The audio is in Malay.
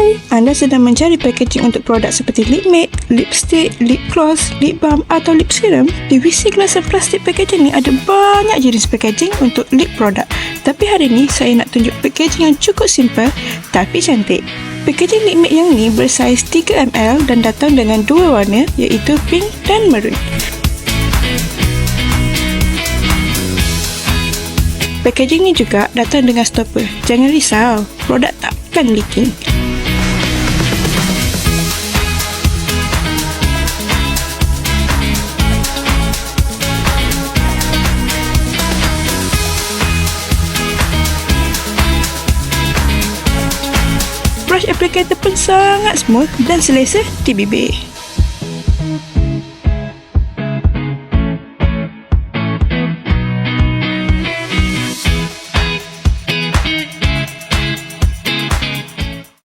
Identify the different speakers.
Speaker 1: Hai, anda sedang mencari packaging untuk produk seperti lip matte, lipstick, lip gloss, lip balm atau lip serum? Divisi gelasan plastik packaging ni ada banyak jenis packaging untuk lip produk. Tapi hari ni saya nak tunjuk packaging yang cukup simple tapi cantik. Packaging lip matte yang ni bersaiz 3ml dan datang dengan dua warna iaitu pink dan maroon. Packaging ni juga datang dengan stopper. Jangan risau, produk takkan leaking. Brush applicator pun sangat smooth dan selesa di bibir.